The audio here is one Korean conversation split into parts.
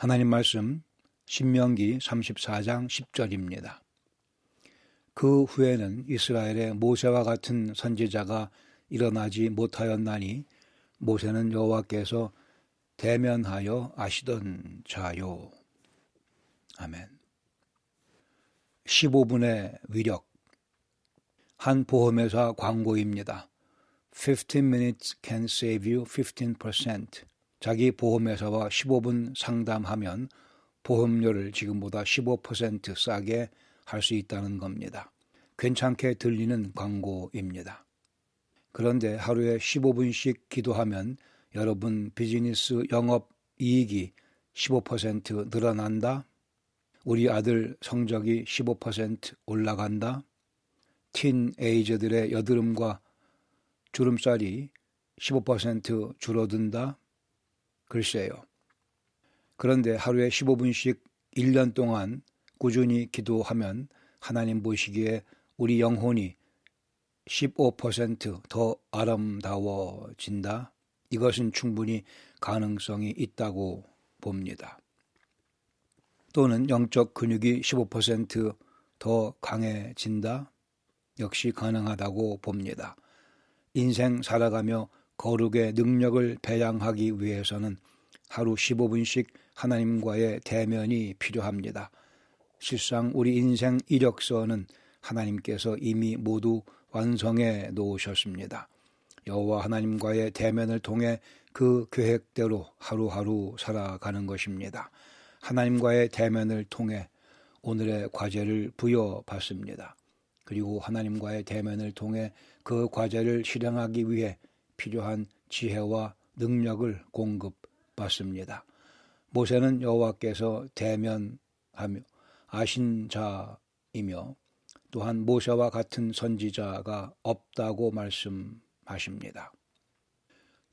하나님 말씀 신명기 34장 10절입니다. 그 후에는 이스라엘의 모세와 같은 선지자가 일어나지 못하였나니 모세는 여호와께서 대면하여 아시던 자요. 아멘. 15분의 위력. 한 보험회사 광고입니다. 15 minutes can save you 15%. 자기 보험회사와 15분 상담하면 보험료를 지금보다 15% 싸게 할 수 있다는 겁니다. 괜찮게 들리는 광고입니다. 그런데 하루에 15분씩 기도하면 여러분 비즈니스 영업 이익이 15% 늘어난다? 우리 아들 성적이 15% 올라간다? 틴 에이저들의 여드름과 주름살이 15% 줄어든다? 글쎄요. 그런데 하루에 15분씩 1년 동안 꾸준히 기도하면 하나님 보시기에 우리 영혼이 15%더 아름다워진다. 이것은 충분히 가능성이 있다고 봅니다. 또는 영적 근육이 15%더 강해진다. 역시 가능하다고 봅니다. 인생 살아가며 거룩의 능력을 배양하기 위해서는 하루 15분씩 하나님과의 대면이 필요합니다. 실상 우리 인생 이력서는 하나님께서 이미 모두 완성해 놓으셨습니다. 여호와 하나님과의 대면을 통해 그 계획대로 하루하루 살아가는 것입니다. 하나님과의 대면을 통해 오늘의 과제를 부여받습니다. 그리고 하나님과의 대면을 통해 그 과제를 실행하기 위해 필요한 지혜와 능력을 공급받습니다. 모세는 여호와께서 대면하며 아신 자이며 또한 모세와 같은 선지자가 없다고 말씀하십니다.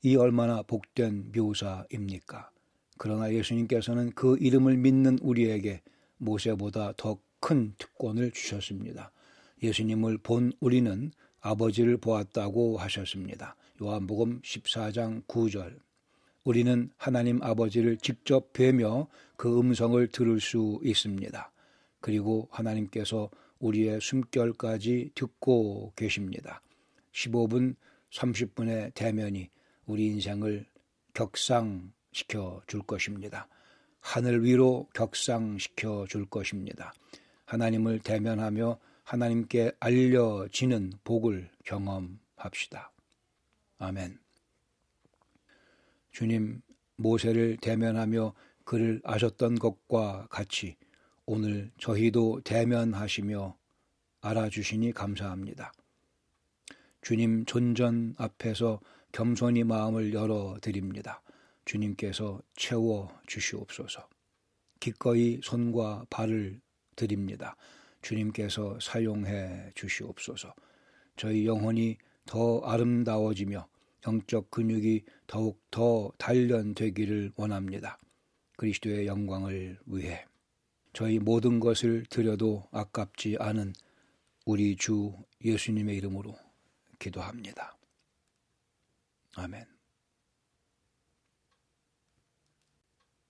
이 얼마나 복된 묘사입니까? 그러나 예수님께서는 그 이름을 믿는 우리에게 모세보다 더 큰 특권을 주셨습니다. 예수님을 본 우리는 아버지를 보았다고 하셨습니다. 요한복음 14장 9절. 우리는 하나님 아버지를 직접 뵈며 그 음성을 들을 수 있습니다. 그리고 하나님께서 우리의 숨결까지 듣고 계십니다. 15분, 30분의 대면이 우리 인생을 격상시켜 줄 것입니다. 하늘 위로 격상시켜 줄 것입니다. 하나님을 대면하며 하나님께 알려지는 복을 경험합시다. 아멘. 주님, 모세를 대면하며 그를 아셨던 것과 같이 오늘 저희도 대면하시며 알아주시니 감사합니다. 주님 존전 앞에서 겸손히 마음을 열어 드립니다. 주님께서 채워 주시옵소서. 기꺼이 손과 발을 드립니다. 주님께서 사용해 주시옵소서. 저희 영혼이 더 아름다워지며 영적 근육이 더욱 더 단련되기를 원합니다. 그리스도의 영광을 위해. 저희 모든 것을 드려도 아깝지 않은 우리 주 예수님의 이름으로 기도합니다. 아멘.